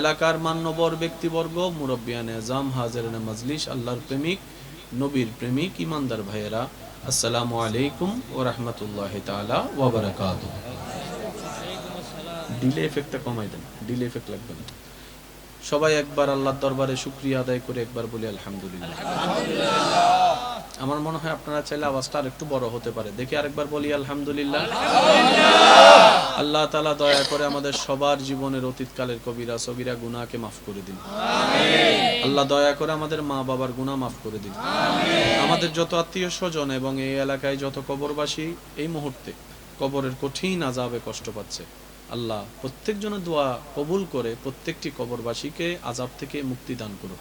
এলাকার মান্যবর ব্যক্তিবর্গ, মুরব্বিয়ান এজাম, হাজারিন মাজলিস আল্লাহর প্রেমিক, নবীর প্রেমিক, ইমানদার ভাইয়েরা, আসসালামু আলাইকুম ও রহমতুল্লাহ তাআলা ওয়া বারাকাতুহু। ডিলে এফেক্টটা কমাই দেন, ডিলে এফেক্ট লাগবে না। সবাই একবার আল্লাহর দরবারে শুক্রিয়া আদায় করে একবার বলি, আলহামদুলিল্লাহ। আমার মনে হয় আপনারা চাইলে আওয়াজটা আরেকটু বড় হতে পারে। দেখি আরেকবার বলি আলহামদুলিল্লাহ। আল্লাহ তালা দয়া করে আমাদের সবার জীবনের অতীতকালের কবিরা সগিরা গুনাহকে মাফ করে দিন। আল্লাহ দয়া করে আমাদের মা বাবার গুনাহ মাফ করে দিন। আমাদের যত আত্মীয় স্বজন এবং এই এলাকায় যত কবরবাসী এই মুহূর্তে কবরের কঠিন আজাবে কষ্ট পাচ্ছে। আল্লাহ প্রত্যেকজনের দোয়া কবুল করে প্রত্যেকটি কবরবাসীকে আজাব থেকে মুক্তি দান করুন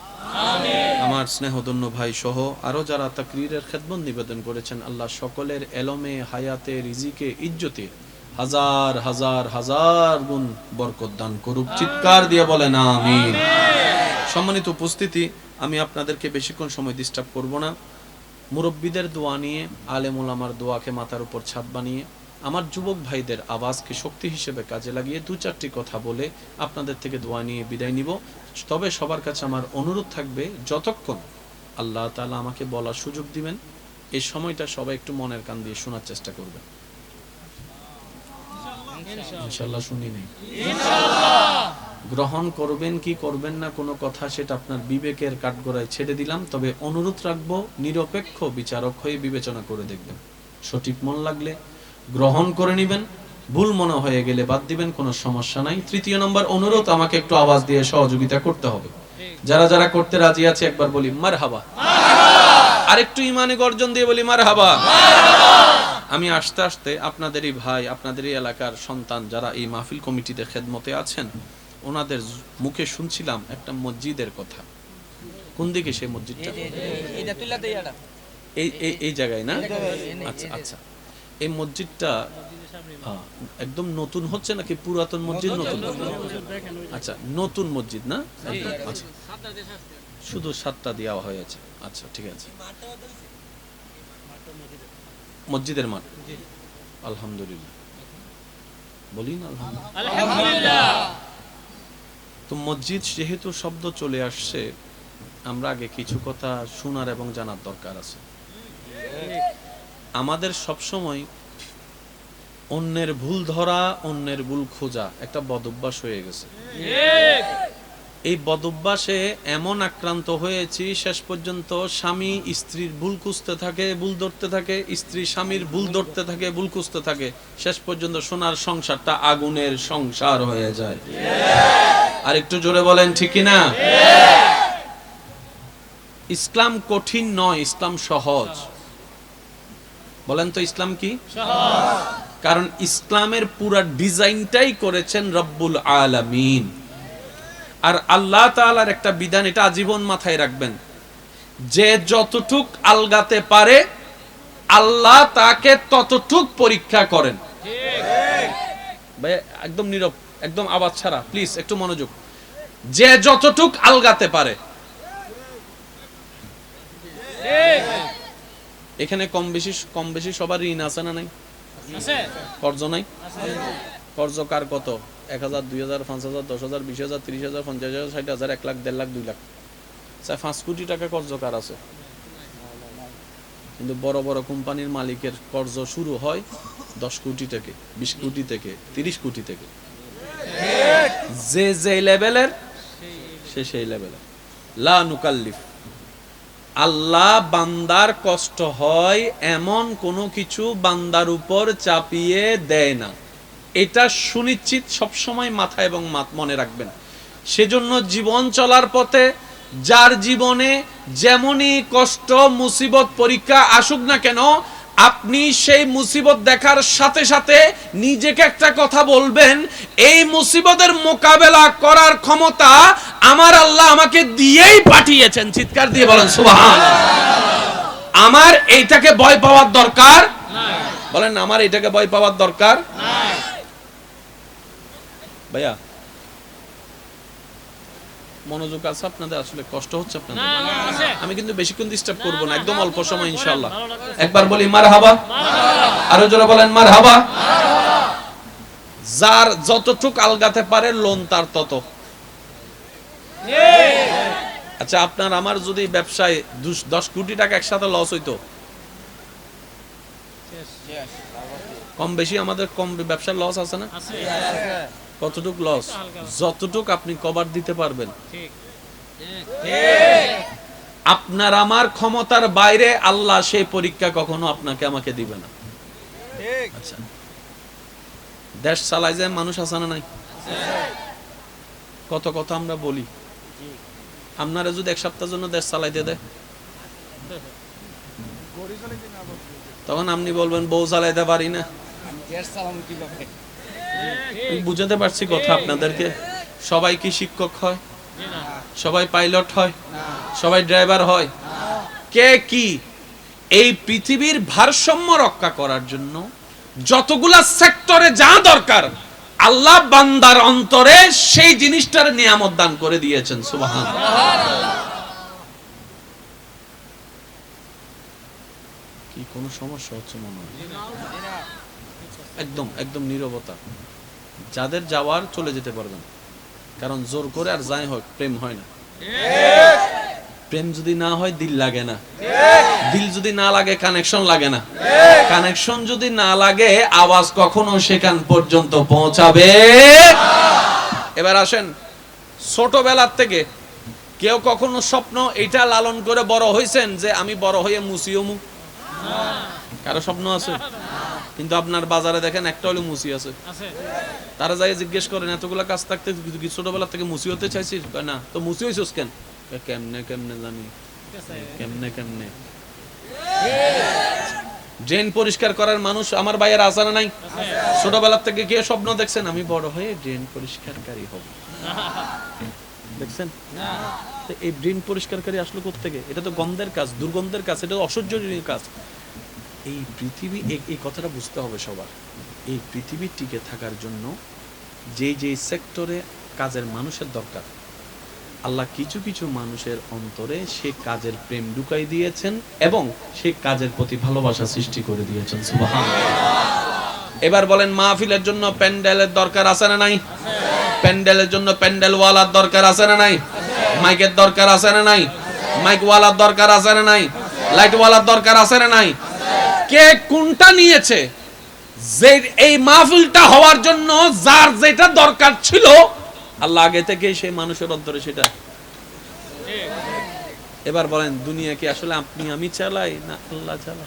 আমার স্নেহধন্য ভাই সহ আরও যারা তাকরিরের খেদমত নিবেদন করেছেন আল্লাহ সকলের এলমে হায়াতে রিজিকে ইজ্জতে হাজার হাজার হাজার গুণ বরকত দান করুক। চিৎকার দিয়ে বলেন আমিন। সম্মানিত উপস্থিতি আমি আপনাদেরকে বেশিক্ষণ সময় ডিস্টার্ব করব না। মুরব্বীদের দোয়া নিয়ে আলেমুল আমার দোয়াকে মাথার উপর ছাদ বানিয়ে আমার যুবক ভাইদের আওয়াজকে শক্তি হিসেবে কাজে লাগিয়ে দু চারটি কথা বলে আপনাদের থেকে দোয়া নিয়ে বিদায় নিব। তবে সবার কাছে আমার অনুরোধ থাকবে যতক্ষণ আল্লাহ তাআলা আমাকে বলার সুযোগ দিবেন এই সময়টা সবাই একটু মনের কান দিয়ে শোনার চেষ্টা করবেন। ইনশাল্লাহ শুনি নেই। গ্রহণ করবেন কি করবেন না কোনো কথা সেটা আপনার বিবেকের কাঠগড়ায় ছেড়ে দিলাম তবে অনুরোধ রাখব নিরপেক্ষ বিচারক হয়ে বিবেচনা করে দেখবেন। সঠিক মন লাগলে গ্রহণ করে নেবেন। ভুল মনে হয়ে গেলে বাদ দিবেন কোনো সমস্যা নাই। তৃতীয় নম্বর অনুরোধ আমাকে একটু আওয়াজ দিয়ে সহযোগিতা করতে হবে। যারা যারা করতে রাজি আছে একবার বলি মার হাবা আরেকটু ইমানে গর্জন দিয়ে বলি মার হাবা আমি আস্তে আস্তে আপনাদেরই ভাই আপনাদেরই এলাকার সন্তান যারা এই মাহফিল কমিটিতে খেদমতে আছেন ওনাদের মুখে শুনছিলাম একটা মসজিদের কথা। কোন দিকে সেই মসজিদটা? এই এই জায়গায় না? আচ্ছা আচ্ছা। এই মসজিদটা একদম নতুন হচ্ছে নাকি পুরাতন মসজিদ নতুন আচ্ছা নতুন মসজিদ না? আচ্ছা। শুধু সাতটা দেওয়া হয়েছে। আচ্ছা ঠিক আছে। মসজিদের মাঠ। আলহামদুলিল্লাহ। বলি না আলহামদুলিল্লাহ। তো মসজিদ যেহেতু শব্দ চলে আসছে আমরা আগে কিছু কথা শোনার এবং জানার দরকার আছে। আমাদের সবসময় অন্যের ভুল ধরা, অন্যের ভুল খোঁজা একটা বদভ্যাস হয়ে গেছে। এই বদভ্যাসে এমন আক্রান্ত হয়েছি, শেষ পর্যন্ত স্বামী স্ত্রীর ভুল খুঁজতে থাকে, ভুল ধরতে থাকে, স্ত্রী স্বামীর ভুল ধরতে থাকে, ভুল খুঁজতে থাকে, শেষ পর্যন্ত সোনার সংসারটা আগুনের সংসার হয়ে যায়। আর একটু জোরে বলেন ঠিকই না ইসলাম কঠিন নয়, ইসলাম সহজ। বলেন তো ইসলাম কি? কারণ ইসলামের পুরা ডিজাইনটাই করেছেন রব্বুল আলামিন। আর আল্লাহ তাআলার একটা বিধান এটা আজীবন মাথায় রাখবেন। যে যতটুক আলগাতে পারে আল্লাহ তাকে ততটুক পরীক্ষা করেন। ভাই একদম নীরব একদম আওয়াজ ছাড়া প্লিজ একটু মনোযোগ। যে যতটুক আলগাতে পারে। এখানে কম বেশি কম বেশি সবার ঋণ আছে না নাই? কর্জ নাই? কর্জ কার কত? এক হাজার দুই হাজার পাঁচ হাজার দশ হাজার বিশ হাজার তিরিশ হাজার পঞ্চাশ হাজার ষাট হাজার এক লাখ দেড় লাখ দুই লাখ। স্যার পাঁচ কোটি টাকা কর্জ কার আছে? কিন্তু বড় বড় কোম্পানির মালিকের কর্জ শুরু হয় দশ কোটি থেকে বিশ কোটি থেকে তিরিশ কোটি থেকে। যে যে লেভেলের সে সেই লেভেলের লা নুকাল্লিফ। আল্লাহ বান্দার কষ্ট হয় এমন কোনো কিছু বান্দার উপর চাপিয়ে দেয় না। এটা সুনিশ্চিত সবসময় মাথা এবং মাত- মনে রাখবেন। সেজন্য জীবন চলার পথে যার জীবনে যেমনই কষ্ট, মুসিবত, পরীক্ষা আসুক না কেন আপনি সেই মুসিবত দেখার সাথে সাথে নিজেকে একটা কথা বলবেন এই মুসিবতের মোকাবেলা করার ক্ষমতা আমার আল্লাহ আমাকে দিয়েই পাঠিয়েছেন। চিৎকার দিয়ে বলেন সুবহান আমার এইটাকে ভয় পাওয়ার দরকার? বলেন আমার এইটাকে ভয় পাওয়ার দরকার? ভাইয়া মনোযোগ আছে আপনাদের আসলে কষ্ট হচ্ছে আপনাদের আমি কিন্তু বেশিক্ষণ ডিস্টার্ব করব না একদম অল্প সময় ইনশাআল্লাহ। একবার বলি মার হাবা আরও জোরে বলেন মার হাবা যার যতটুক আলগাতে পারে লোন তার তত। আচ্ছা আপনার আমার যদি ব্যবসায় দশ কোটি টাকা একসাথে লস হইতো? কম বেশি আমাদের কম ব্যবসার লস আছে না? কতটুক লস যতটুক আপনি কভার দিতে পারবেন। আপনার আমার ক্ষমতার বাইরে আল্লাহ সেই পরীক্ষা কখনো আপনাকে আমাকে দিবে না। আচ্ছা। দেশ চালায় যায় মানুষ আছে না নাই? কত কথা আমরা বলি। আপনারা যদি এক সপ্তাহের জন্য দেশ চালাইতে দেয়। তখন আপনি বলবেন বউ চালাইতে পারি না। বুঝাতে পারছি কথা আপনাদেরকে। সবাই কি শিক্ষক হয়? সবাই পাইলট হয়? সবাই ড্রাইভার হয়? কে কি? এই পৃথিবীর ভারসাম্য রক্ষা করার জন্য যতগুলা সেক্টরে যা দরকার, আল্লাহ বান্দার অন্তরে সেই জিনিসটার নিয়ামত দান করে দিয়েছেন সুবাহান কি কোনো সমস্যা হচ্ছে মনে হয়? একদম একদম নীরবতা। যাদের যাওয়ার চলে যেতে পারবেন। কারণ জোর করে আর যাই হোক, প্রেম হয় না। প্রেম যদি না হয়, দিল লাগে না। দিল যদি না লাগে কানেকশন লাগে না। কানেকশন যদি না লাগে, আওয়াজ কখনো সেখান পর্যন্ত পৌঁছাবে এবার আসেন, ছোটবেলার থেকে কেউ কখনো স্বপ্ন এটা লালন করে বড় হয়েছেন যে, আমি বড় হয়ে মুসিও মু? কারও স্বপ্ন আছে? কিন্তু আপনার বাজারে দেখেন একটা হলে মুসি আছে। তারা যাই জিজ্ঞেস করেন এতগুলা কাজ থাকতে ছোটবেলা থেকে মুসি হতে চাইছিস? না। তো মুসি হইছিস কেন? কেমনে কেমনে জানি। কেমনে কেমনে? ড্রেন পরিষ্কার করার মানুষ আমার ভাইয়ের আসানা নাই? ছোটবেলা থেকে কে স্বপ্ন দেখছেন? আমি বড় হয়ে ড্রেন পরিষ্কারকারী হব। দেখছেন? তো এই ড্রেন পরিষ্কারকারী আসলো থেকে এটা তো গন্ধের কাজ দুর্গন্ধের কাজ এটা অসহ্যজনীয় কাজ। এই পৃথিবী, এই- কথাটা বুঝতে হবে সবার। এই পৃথিবী টিকে থাকার জন্য যে যে সেক্টরে কাজের মানুষের দরকার, আল্লাহ কিছু কিছু মানুষের অন্তরে সে কাজের প্রেম ঢুকাই দিয়েছেন এবং সে কাজের প্রতি ভালোবাসা সৃষ্টি করে দিয়েছেন। এবার বলেন, মাহফিলের জন্য প্যান্ডেলের দরকার আছে না নাই? প্যান্ডেলের জন্য প্যান্ডেল ওয়ালার দরকার আছে না নাই? মাইকের দরকার আছে না নাই? মাইক ওয়ালার দরকার আছে না নাই? লাইট ওয়ালার দরকার আছে না নাই? কে কোনটা নিয়েছে? যে এই মাহফিলটা হওয়ার জন্য যার যেটা দরকার ছিল, আল্লাহ আগে থেকে সেই মানুষের অন্তরে সেটা। এবার বলেন, দুনিয়া কি আসলে আপনি আমি চালাই না আল্লাহ চালাই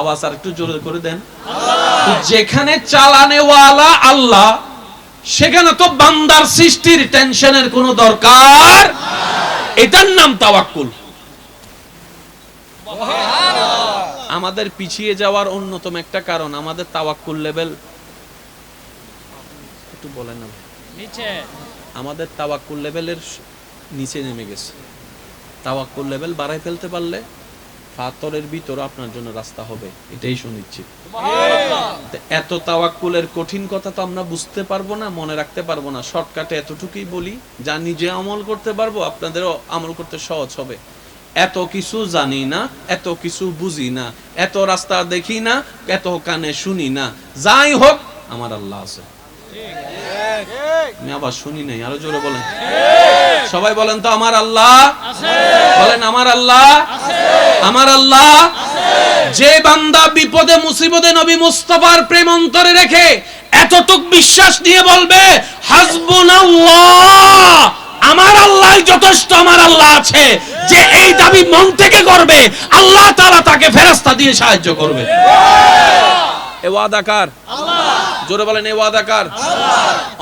আওয়াজ আর একটু জোরে করে দেন। যেখানে চালানেওয়ালা আল্লাহ, সেখানে তো বান্দার সৃষ্টির টেনশনের কোনো দরকার এটার নাম তাওয়াক্কুল। আমাদের পিছিয়ে যাওয়ার অন্যতম একটা কারণ আমাদের তাওয়াক্কুল লেভেল একটু বলেন না নিচে। আমাদের তাওয়াক্কুল লেভেলের নিচে নেমে গেছে। তাওয়াক্কুল লেভেল বাড়াই ফেলতে পারলে পাথরের ভিতর আপনার জন্য রাস্তা হবে এটাই শুনিচ্ছি এত তাওয়াক্কুলের কঠিন কথা তো আমরা বুঝতে পারব না মনে রাখতে পারব না। শর্টকাটে এতটুকুই বলি যা নিজে আমল করতে পারব আপনাদেরও আমল করতে সহজ হবে। এত কিছু জানি না, এত কিছু বুঝি না, এত রাস্তা দেখি না, এত কানে শুনি না। যাই হোক, আমার আল্লাহ আছে। আমি আবার শুনি নাই, আরও জোরে বলেন। সবাই বলেন তো, আমার আল্লাহ? বলেন, আমার আল্লাহ? আমার আল্লাহ? যে বান্দা বিপদে, মুসিবতে নবী মুস্তাফার প্রেম অন্তরে রেখে এতটুক বিশ্বাস নিয়ে বলবে, হাসবুনাল্লাহ। আমার আল্লাহ যথেষ্ট আমার আল্লাহ আছে। যে এই দাবি মন থেকে করবে আল্লাহ তারা তাকে ফেরাস্তা দিয়ে সাহায্য করবে। এ ওয়াদাকার জোরে বলেন এ ওয়াদাকার